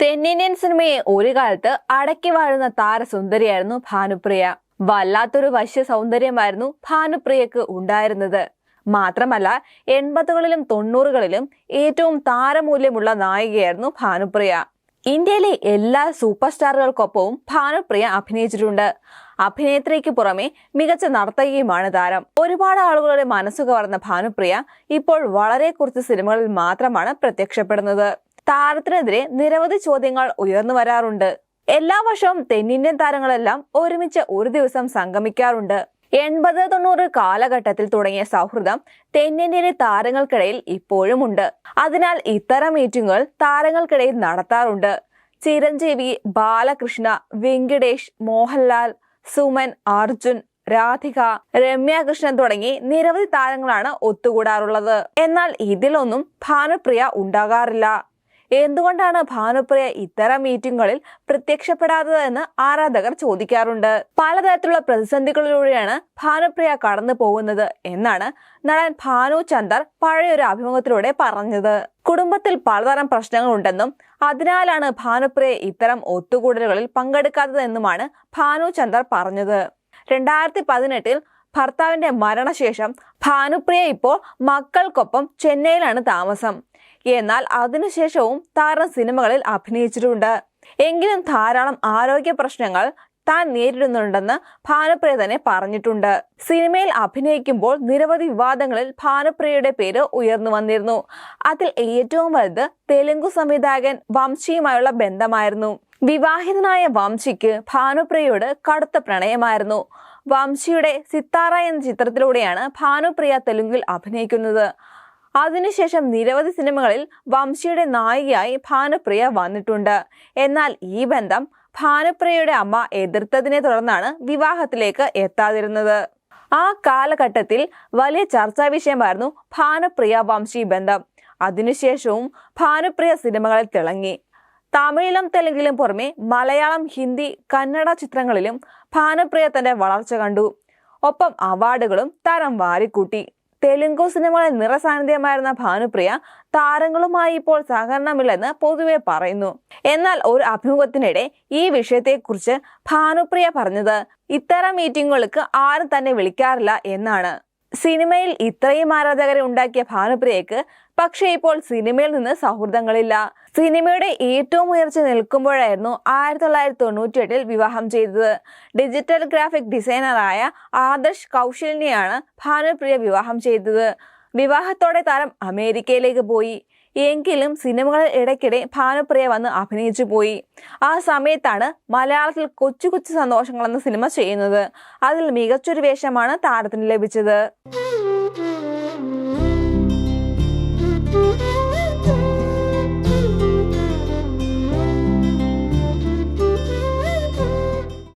തെന്നിന്ത്യൻ സിനിമയെ ഒരു കാലത്ത് അടക്കി വാഴുന്ന താരസുന്ദരിയായിരുന്നു ഭാനുപ്രിയ. വല്ലാത്തൊരു വശ്യ സൗന്ദര്യമായിരുന്നു ഭാനുപ്രിയക്ക് ഉണ്ടായിരുന്നത്. മാത്രമല്ല എൺപതുകളിലും തൊണ്ണൂറുകളിലും ഏറ്റവും താരമൂല്യമുള്ള നായികയായിരുന്നു ഭാനുപ്രിയ. ഇന്ത്യയിലെ എല്ലാ സൂപ്പർ സ്റ്റാറുകൾക്കൊപ്പവും ഭാനുപ്രിയ അഭിനയിച്ചിട്ടുണ്ട്. അഭിനേത്രിക്ക് പുറമെ മികച്ച നർത്തകിയുമാണ് താരം. ഒരുപാട് ആളുകളുടെ മനസ്സു കവർന്ന ഭാനുപ്രിയ ഇപ്പോൾ വളരെ കുറച്ച് സിനിമകളിൽ മാത്രമാണ് പ്രത്യക്ഷപ്പെടുന്നത്. താരത്തിനെതിരെ നിരവധി ചോദ്യങ്ങൾ ഉയർന്നു വരാറുണ്ട്. എല്ലാ വർഷവും തെന്നിന്ത്യൻ താരങ്ങളെല്ലാം ഒരുമിച്ച് ഒരു ദിവസം സംഗമിക്കാറുണ്ട്. എൺപത് തൊണ്ണൂറ് കാലഘട്ടത്തിൽ തുടങ്ങിയ സൗഹൃദം തെന്നിന്ത്യയിലെ താരങ്ങൾക്കിടയിൽ ഇപ്പോഴുമുണ്ട് അതിനാൽ ഇത്തരം മീറ്റിംഗുകൾ താരങ്ങൾക്കിടയിൽ നടത്താറുണ്ട്. ചിരഞ്ജീവി ബാലകൃഷ്ണ വെങ്കിടേഷ് മോഹൻലാൽ സുമൻ അർജുൻ രാധിക രമ്യ കൃഷ്ണൻ തുടങ്ങി നിരവധി താരങ്ങളാണ് ഒത്തുകൂടാറുള്ളത്. എന്നാൽ ഇതിലൊന്നും ഭാനുപ്രിയ ഉണ്ടാകാറില്ല. എന്തുകൊണ്ടാണ് ഭാനുപ്രിയ ഇത്തരം മീറ്റിംഗുകളിൽ പ്രത്യക്ഷപ്പെടാത്തതെന്ന് ആരാധകർ ചോദിക്കാറുണ്ട്? പലതരത്തിലുള്ള പ്രതിസന്ധികളിലൂടെയാണ് ഭാനുപ്രിയ കടന്നു പോകുന്നത് എന്നാണ് നടൻ ഭാനു ചന്ദർ പഴയൊരു അഭിമുഖത്തിലൂടെ പറഞ്ഞത്. കുടുംബത്തിൽ പലതരം പ്രശ്നങ്ങളുണ്ടെന്നും അതിനാലാണ് ഭാനുപ്രിയ ഇത്തരം ഒത്തുകൂടലുകളിൽ പങ്കെടുക്കാത്തതെന്നുമാണ് ഭാനു ചന്ദർ പറഞ്ഞത്. രണ്ടായിരത്തി പതിനെട്ടിൽ ഭർത്താവിന്റെ മരണശേഷം ഭാനുപ്രിയ ഇപ്പോൾ മക്കൾക്കൊപ്പം ചെന്നൈയിലാണ് താമസം. എന്നാൽ അതിനുശേഷവും താരം സിനിമകളിൽ അഭിനയിച്ചിട്ടുണ്ട്. എങ്കിലും ധാരാളം ആരോഗ്യ പ്രശ്നങ്ങൾ താൻ നേരിടുന്നുണ്ടെന്ന് ഭാനുപ്രിയ തന്നെ പറഞ്ഞിട്ടുണ്ട്. സിനിമയിൽ അഭിനയിക്കുമ്പോൾ നിരവധി വിവാദങ്ങളിൽ ഭാനുപ്രിയയുടെ പേര് ഉയർന്നു വന്നിരുന്നു. അതിൽ ഏറ്റവും വലുത് തെലുങ്കു സംവിധായകൻ വംശിയുമായുള്ള ബന്ധമായിരുന്നു. വിവാഹിതനായ വംശിക്ക് ഭാനുപ്രിയയോട് കടുത്ത പ്രണയമായിരുന്നു. വംശിയുടെ സിത്താറ എന്ന ചിത്രത്തിലൂടെയാണ് ഭാനുപ്രിയ തെലുങ്കിൽ അഭിനയിക്കുന്നത്. അതിനുശേഷം നിരവധി സിനിമകളിൽ വംശിയുടെ നായികയായി ഭാനുപ്രിയ വന്നിട്ടുണ്ട്. എന്നാൽ ഈ ബന്ധം ഭാനുപ്രിയയുടെ അമ്മ എതിർത്തതിനെ തുടർന്നാണ് വിവാഹത്തിലേക്ക് എത്താതിരുന്നത്. ആ കാലഘട്ടത്തിൽ വലിയ ചർച്ചാ വിഷയമായിരുന്നു ഭാനുപ്രിയ വംശി ബന്ധം. അതിനുശേഷവും ഭാനുപ്രിയ സിനിമകളിൽ തിളങ്ങി. തമിഴിലും തെലുങ്കിലും പുറമെ മലയാളം ഹിന്ദി കന്നഡ ചിത്രങ്ങളിലും ഭാനുപ്രിയ തന്റെ വളർച്ച കണ്ടു. ഒപ്പം അവാർഡുകളും തരം വാരിക്കൂട്ടി. തെലുങ്കു സിനിമകളിൽ നിറസാന്നിധ്യമായിരുന്ന ഭാനുപ്രിയ താരങ്ങളുമായി ഇപ്പോൾ സഹകരണമില്ലെന്ന് പൊതുവെ പറയുന്നു. എന്നാൽ ഒരു അഭിമുഖത്തിനിടെ ഈ വിഷയത്തെക്കുറിച്ച് ഭാനുപ്രിയ പറഞ്ഞത് ഇത്തരം മീറ്റിങ്ങുകൾക്ക് ആരും തന്നെ വിളിക്കാറില്ല എന്നാണ്. സിനിമയിൽ ഇത്രയും ആരാധകരെ ഉണ്ടാക്കിയ ഭാനുപ്രിയക്ക് പക്ഷേ ഇപ്പോൾ സിനിമയിൽ നിന്ന് സൗഹൃദങ്ങളില്ല. സിനിമയുടെ ഏറ്റവും ഉയർച്ച നിൽക്കുമ്പോഴായിരുന്നു ആയിരത്തി തൊള്ളായിരത്തി തൊണ്ണൂറ്റി എട്ടിൽ വിവാഹം ചെയ്തത്. ഡിജിറ്റൽ ഗ്രാഫിക് ഡിസൈനറായ ആദർശ് കൗശലിനെയാണ് ഭാനുപ്രിയ വിവാഹം ചെയ്തത്. വിവാഹത്തോടെ താരം അമേരിക്കയിലേക്ക് പോയി. എങ്കിലും സിനിമകളിൽ ഇടയ്ക്കിടെ ഭാനുപ്രിയ വന്ന് അഭിനയിച്ചു പോയി. ആ സമയത്താണ് മലയാളത്തിൽ കൊച്ചു കൊച്ചു സന്തോഷങ്ങൾ എന്ന സിനിമ ചെയ്യുന്നത്. അതിൽ മികച്ചൊരു വേഷമാണ് താരത്തിന് ലഭിച്ചത്.